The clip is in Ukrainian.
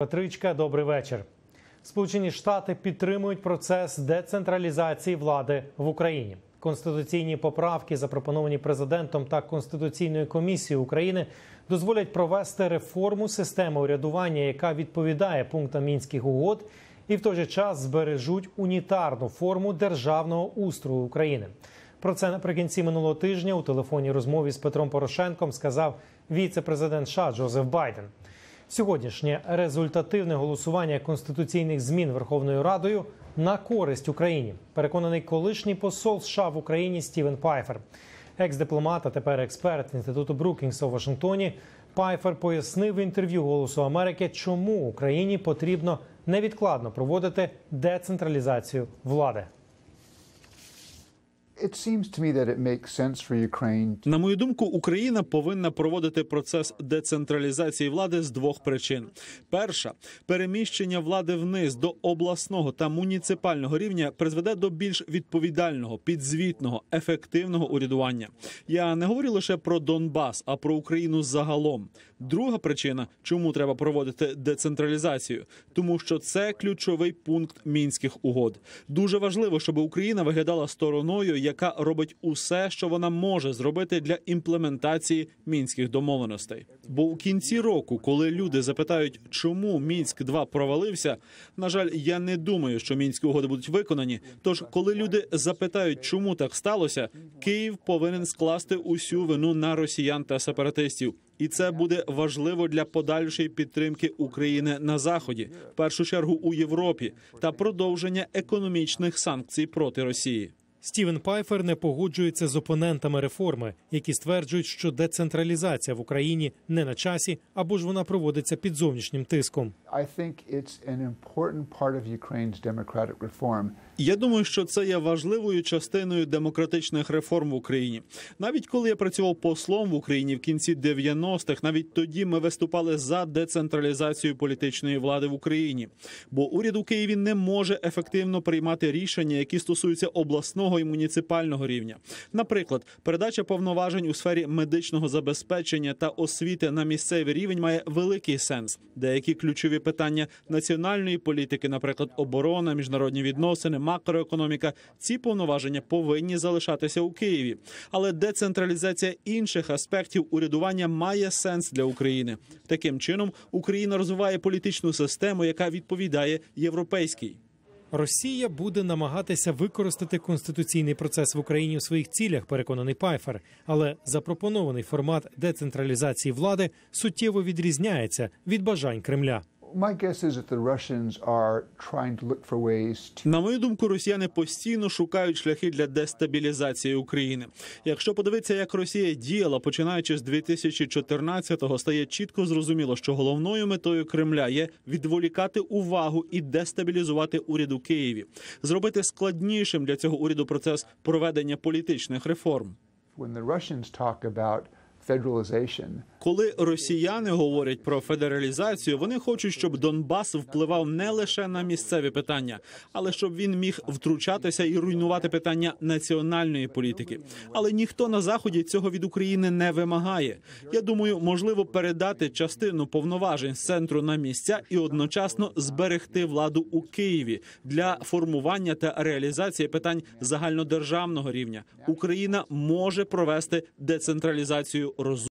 Петричка, добрий вечір. Сполучені Штати підтримують процес децентралізації влади в Україні. Конституційні поправки, запропоновані президентом та конституційною комісією України, дозволять провести реформу системи урядування, яка відповідає пунктам мінських угод, і в той же час збережуть унітарну форму державного устрою України. Про це наприкінці минулого тижня у телефонній розмові з Петром Порошенком сказав віце-президент США Джозеф Байден. Сьогоднішнє результативне голосування конституційних змін Верховною Радою на користь Україні. Переконаний колишній посол США в Україні Стівен Пайфер, екс-дипломат, а тепер експерт інституту Брукінгса у Вашингтоні. Пайфер пояснив в інтерв'ю Голосу Америки, чому Україні потрібно невідкладно проводити децентралізацію влади. На мою думку, Україна повинна проводити процес децентралізації влади з двох причин: перша переміщення влади вниз до обласного та муніципального рівня призведе до більш відповідального, підзвітного, ефективного урядування. Я не говорю лише про Донбас, а про Україну загалом. Друга причина, чому треба проводити децентралізацію, тому що це ключовий пункт мінських угод. Дуже важливо, щоб Україна виглядала стороною, яка робить усе, що вона може зробити для імплементації мінських домовленостей. Бо у кінці року, коли люди запитають, чому мінськ 2 провалився, на жаль, я не думаю, що мінські угоди будуть виконані. Тож, коли люди запитають, чому так сталося, Київ повинен скласти усю вину на росіян та сепаратистів. І це буде важливо для подальшої підтримки України на заході, в першу чергу у Європі, та продовження економічних санкцій проти Росії. Стівен Пайфер не погоджується з опонентами реформи, які стверджують, що децентралізація в Україні не на часі або ж вона проводиться під зовнішнім тиском. Я думаю, що це є важливою частиною демократичних реформ в Україні. Навіть коли я працював послом в Україні в кінці 90-х, навіть тоді ми виступали за децентралізацію політичної влади в Україні. Бо уряд у Києві не може ефективно приймати рішення, які стосуються обласного і муніципального рівня. Наприклад, передача повноважень у сфері медичного забезпечення та освіти на місцевий рівень має великий сенс. Деякі ключові питання національної політики, наприклад, оборона, міжнародні відносини, макроекономіка, ці повноваження повинні залишатися у Києві. Але децентралізація інших аспектів урядування має сенс для України. Таким чином Україна розвиває політичну систему, яка відповідає європейській. Росія буде намагатися використати конституційний процес в Україні у своїх цілях, переконаний Пайфер. Але запропонований формат децентралізації влади суттєво відрізняється від бажань Кремля. На мою думку, росіяни постійно шукають шляхи для дестабілізації України. Якщо подивитися, як Росія діяла, починаючи з 2014-го, стає чітко зрозуміло, що головною метою Кремля є відволікати увагу і дестабілізувати уряд у Києві, зробити складнішим для цього уряду процес проведення політичних реформ. when the Russians talk about. Коли росіяни говорять про федералізацію, вони хочуть, щоб Донбас впливав не лише на місцеві питання, але щоб він міг втручатися і руйнувати питання національної політики. Але ніхто на заході цього від України не вимагає. Я думаю, можливо передати частину повноважень з центру на місця і одночасно зберегти владу у Києві для формування та реалізації питань загальнодержавного рівня. Україна може провести децентралізацію розумно.